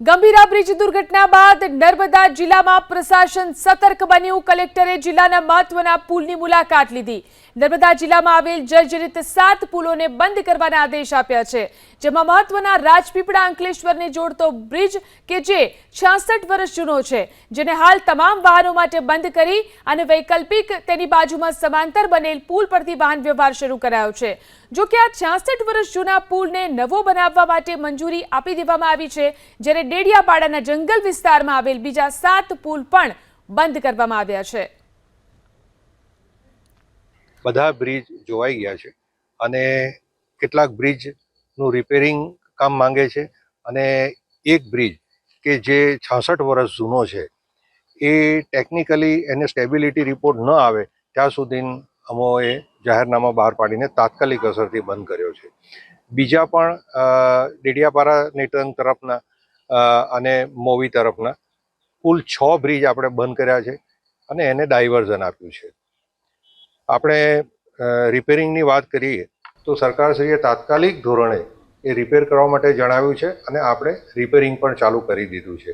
Gambhira bridge દુર્ઘટના બાદ નર્મદા જિલ્લામાં પ્રશાસન સતર્ક બન્યું. કલેક્ટરે જિલ્લાના મહત્વના પુલની મુલાકાત લીધી. નર્મદા જિલ્લામાં આવેલ જર્જરિત સાત પુલોને બંધ કરવાના આદેશ આપ્યા છે. જેમાં મહત્વના રાજપીપળા અંકલેશ્વરને જોડતો બ્રિજ કે જે છાસઠ વર્ષ જૂનો છે, જેને હાલ તમામ વાહનો માટે બંધ કરી અને વૈકલ્પિક તેની બાજુમાં સમાંતર બનેલ પુલ પરથી વાહન વ્યવહાર શરૂ કરાયો છે. જો કે આ છાસઠ વર્ષ જૂના પુલને નવો બનાવવા માટે મંજૂરી આપી દેવામાં આવી છે, જ્યારે ડેડિયાપાડાના જંગલ વિસ્તારમાં આવેલ બીજા સાત પુલ પણ બંધ કરવામાં આવ્યા છે. બધા બ્રિજ જોવાઈ ગયા છે અને કેટલાક બ્રિજનું રિપેરિંગ કામ માંગે છે અને એક બ્રિજ કે જે છાસઠ વર્ષ જૂનો છે એ ટેકનિકલી એને સ્ટેબિલિટી રિપોર્ટ ન આવે ત્યાં સુધી અમોએ જાહેરનામા બહાર પાડીને તાત્કાલિક અસરથી બંધ કર્યો છે. બીજા પણ અ, ડેડિયાપાડા નેટવર્ક તરફના અને મોવી તરફના. કુલ છ બ્રિજ આપણે બંધ કર્યા છે અને એને ડાયવર્ઝન આપ્યું છે. આપણે રિપેરિંગની વાત કરીએ તો સરકારશ્રીએ તાત્કાલિક ધોરણે એ રિપેર કરવા માટે જણાવ્યું છે અને આપણે રિપેરિંગ પણ ચાલુ કરી દીધું છે.